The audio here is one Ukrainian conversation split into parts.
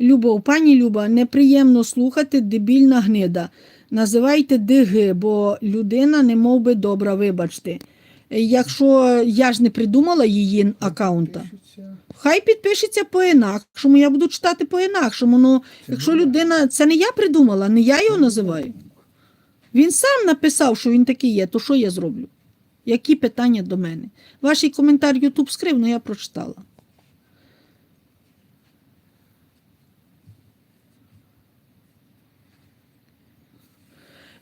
Любов, пані Люба, неприємно слухати дебільна гнида. Називайте ДГ, бо людина не мов би добра, вибачте. Якщо я ж не придумала її аккаунта, хай підпишеться по-інакшому, я буду читати по-інакшому. Ну, якщо людина, це не я придумала, не я його називаю. Він сам написав, що він такий є, то що я зроблю? Які питання до мене? Ваш коментар Ютуб скрив, але я прочитала.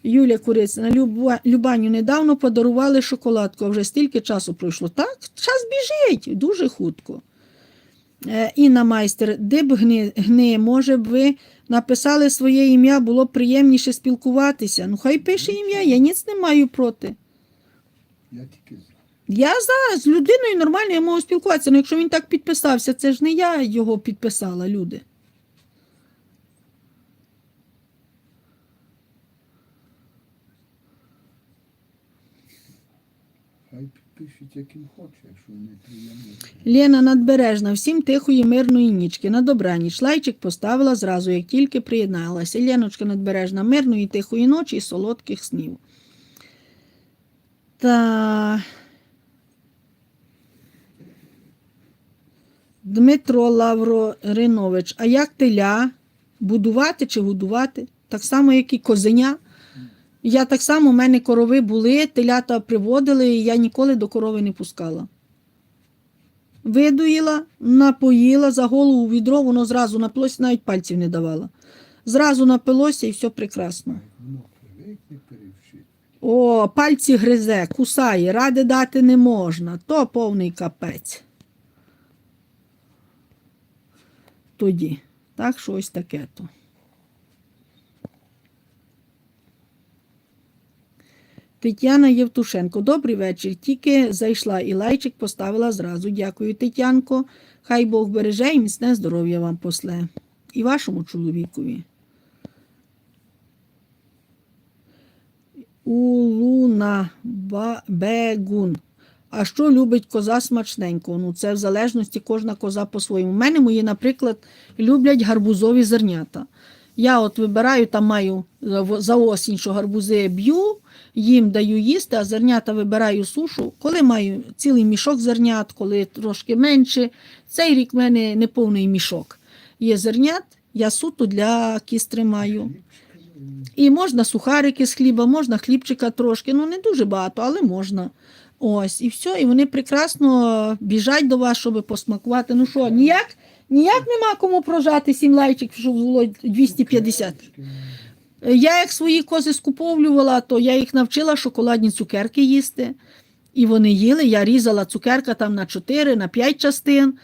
Юля Курицина, Люба, Любаню недавно подарували шоколадку, а вже стільки часу пройшло. Так, час біжить дуже хутко. Е, Інна майстер, де б гни, гни, може б ви написали своє ім'я, було б приємніше спілкуватися. Ну, хай пише ім'я, я ніц не маю проти. Я тільки за. Я за з людиною нормально я можу спілкуватися. Ну, якщо він так підписався, це ж не я його підписала, люди. Хай підпишуть, як їм хоче, якщо не приємно. Лена Надбережна, всім тихої, мирної нічки. На добраніч. Лайчик поставила зразу, як тільки приєдналася. Леночка Надбережна, мирної, тихої ночі і солодких снів. Та... Дмитро Лавроринович, а як теля? Будувати чи годувати? Так само, як і козеня. Я так само, у мене корови були, телята приводили, і я ніколи до корови не пускала. Видуїла, напоїла за голову відро, воно зразу напилося, навіть пальців не давала. Зразу напилося і все прекрасно. О, пальці гризе, кусає, ради дати не можна, то повний капець. Тоді. Так, що ось таке то. Тетяна Євтушенко, добрий вечір. Тільки зайшла і лайчик поставила зразу. Дякую, Тетянко. Хай Бог береже і міцне здоров'я вам после. І вашому чоловікові. Улуна Бегун. А що любить коза смачненько? Ну, це в залежності кожна коза по-своєму. У мене мої, наприклад, люблять гарбузові зернята. Я от вибираю, там маю за осінь, що гарбузи б'ю, їм даю їсти, а зернята вибираю сушу. Коли маю цілий мішок зернят, коли трошки менше. Цей рік в мене не повний мішок. Є зернят, я суто для кістри маю. І можна сухарики з хліба, можна хлібчика трошки, ну не дуже багато, але можна. Ось, і все, і вони прекрасно біжать до вас, щоб посмакувати. Ну що, ніяк, ніяк нема кому прожати сім лайчиків, щоб було 250. Я як свої кози скуповлювала, то я їх навчила шоколадні цукерки їсти. І вони їли. Я різала цукерка там на 4, на 5 частин.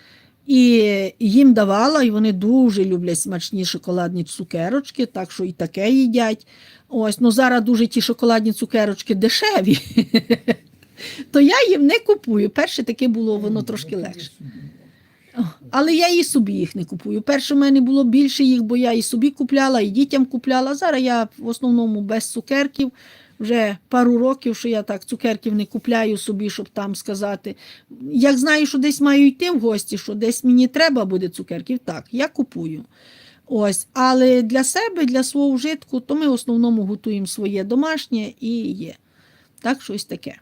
І їм давала, і вони дуже люблять смачні шоколадні цукерочки, так що і таке їдять. Ось, ну зараз дуже ті шоколадні цукерочки дешеві. То я їм не купую. Перше таке було воно трошки легше. Але я і собі їх не купую. Перше в мене було більше їх, бо я і собі купляла, і дітям купляла. Зараз я в основному без цукерків. Вже пару років, що я так цукерків не купляю собі, щоб там сказати. Як знаю, що десь маю йти в гості, що десь мені треба буде цукерків, так, я купую. Ось, але для себе, для свого вжитку, то ми в основному готуємо своє домашнє і є. Так, щось таке.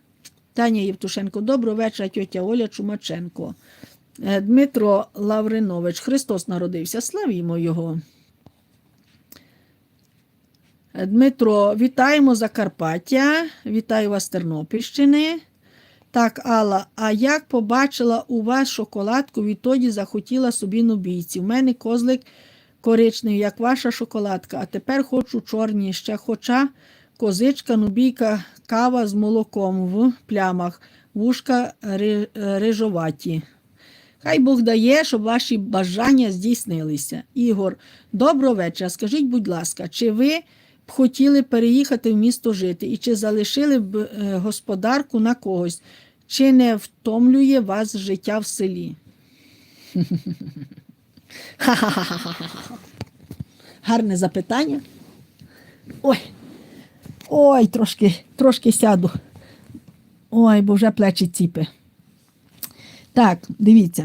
Таня Євтушенко, доброго вечора, тьотя Оля Чумаченко. Е, Дмитро Лавринович, Христос народився, славімо Його. Е, Дмитро, вітаємо Закарпаття, вітаю вас з Тернопільщини. Так, Алла, а як побачила у вас шоколадку, відтоді захотіла собі нубійці. У мене козлик коричневий, як ваша шоколадка, а тепер хочу чорні ще, хоча козичка, нубійка, кава з молоком в плямах, вушка ри- рижоваті. Хай Бог дає, щоб ваші бажання здійснилися. Ігор, доброго вечора. Скажіть, будь ласка, чи ви б хотіли переїхати в місто жити і чи залишили б е, господарку на когось? Чи не втомлює вас життя в селі? Гарне запитання. Ой, ой, трошки, трошки сяду. Ой, бо вже плечі ціпи. Так, дивіться.